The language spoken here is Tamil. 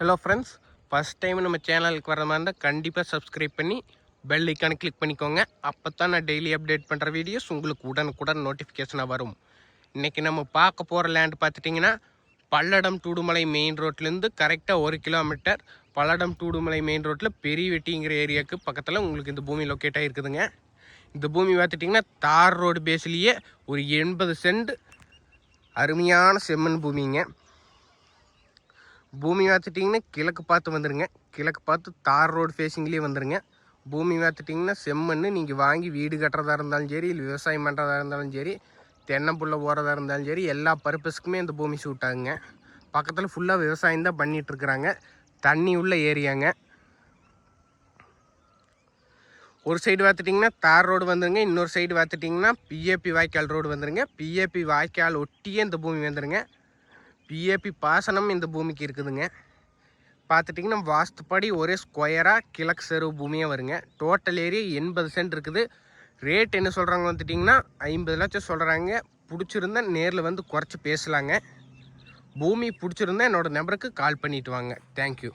ஹலோ ஃப்ரெண்ட்ஸ் ஃபஸ்ட் டைம் நம்ம சேனலுக்கு வர மாதிரி இருந்தால் கண்டிப்பாக சப்ஸ்கிரைப் பண்ணி பெல் ஐக்கானை கிளிக் பண்ணிக்கோங்க. அப்போ தான் நான் டெய்லி அப்டேட் பண்ணுற வீடியோஸ் உங்களுக்கு உடனுக்குடன் நோட்டிஃபிகேஷனாக வரும். இன்றைக்கி நம்ம பார்க்க போகிற லேண்ட் பார்த்துட்டிங்கன்னா பல்லடம் டூடுமலை மெயின் ரோட்லேருந்து கரெக்டாக ஒரு கிலோமீட்டர் பல்லடம் டூடுமலை மெயின் ரோட்டில் பெரிய வெட்டிங்கிற ஏரியாவுக்கு பக்கத்தில் உங்களுக்கு இந்த பூமி லொக்கேட் ஆகிருக்குதுங்க இந்த பூமி பார்த்துட்டிங்கன்னா தார் ரோடு பேஸ்லேயே ஒரு எண்பது சென்ட் அருமையான செம்மண் பூமிங்க. பூமி பார்த்துட்டிங்கன்னா கிழக்கு பார்த்து வந்துடுங்க கிழக்கு பார்த்து தார் ரோடு ஃபேஸிங்லேயே வந்துடுங்க பூமி பார்த்துட்டிங்கன்னா செம்மண் நீங்கள் வாங்கி வீடு கட்டுறதா இருந்தாலும் சரி இல்லை விவசாயம் பண்ணுறதா இருந்தாலும் சரி தென்னம்புள்ள போகிறதா இருந்தாலும் சரி எல்லா பர்பஸ்க்குமே இந்த பூமி சூட் ஆகுங்க. பக்கத்தில் ஃபுல்லாக விவசாயம் தான் பண்ணிகிட்ருக்குறாங்க தண்ணி உள்ள ஏரியாங்க. ஒரு சைடு பார்த்துட்டிங்கன்னா தார் ரோடு வந்துருங்க. இன்னொரு சைடு பார்த்துட்டிங்கன்னா பிஏபி வாய்க்கால் ரோடு வந்துருங்க. பிஏபி வாய்க்கால் ஒட்டியே இந்த பூமி வந்துருங்க. பிஏபி பாசனம் இந்த பூமிக்கு இருக்குதுங்க. பார்த்துட்டிங்கன்னா வாஸ்துப்படி ஒரே ஸ்கொயராக கிழக்கு செருவு பூமியாக வருங்க. டோட்டல் ஏரியா எண்பது சென்ட் இருக்குது. ரேட் என்ன சொல்கிறாங்க வந்துட்டிங்கன்னா ஐம்பது லட்சம் சொல்கிறாங்க பிடிச்சிருந்தா நேரில் வந்து குறைச்சி பேசலாங்க. பூமி பிடிச்சிருந்தா என்னோடய நம்பருக்கு கால் பண்ணிவிட்டு வாங்க. தேங்க்யூ